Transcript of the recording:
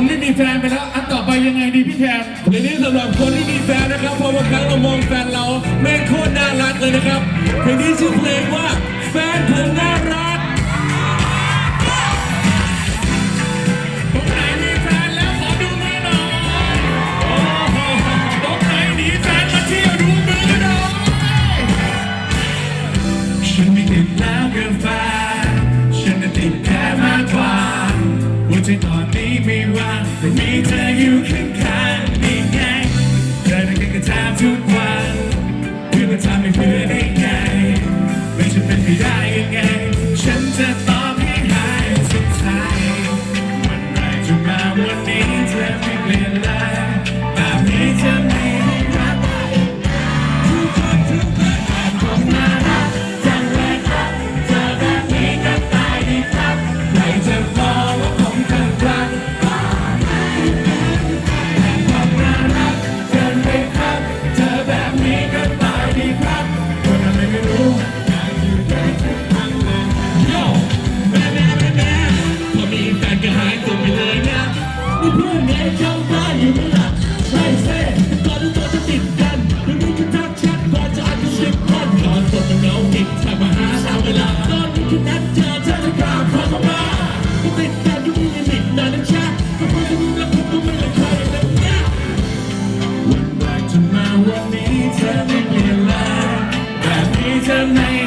คนไม่มีแฟนไปแล้วอันต่อไปยังไงดีพี่แทนเพลงนี้สำหรับคนที่มีแฟนนะครับเพราะบางครั้งเรามองแฟนเราแม่งโคตรน่ารักเลยนะครับเพลงนี้ชื่อเพลงว่าแฟนผมน่า ใจตอนนี้ไม่ว่างแต่มีเธออยู่ข้างๆนี่ไงเธอได้แค่กระทำทุกวันเพื่อมาทำให้เพื่อได้ไงไม่จะเป็นไปได้ยังไง ฉันจะตอบให้หายสุดท้ายวันไหนจะมาวันนี้เธอไม่เปลี่ยนเลย เจอเธอจะกล้าพอมากติแต่ยุ่งยังนิดนานนักชาก็เพราะจรู้นะผมก็ไม่เลยใครวันแรกจะมาวันนี้เธอไม่เปลี่ยนแลงแบบนี้เธอไม่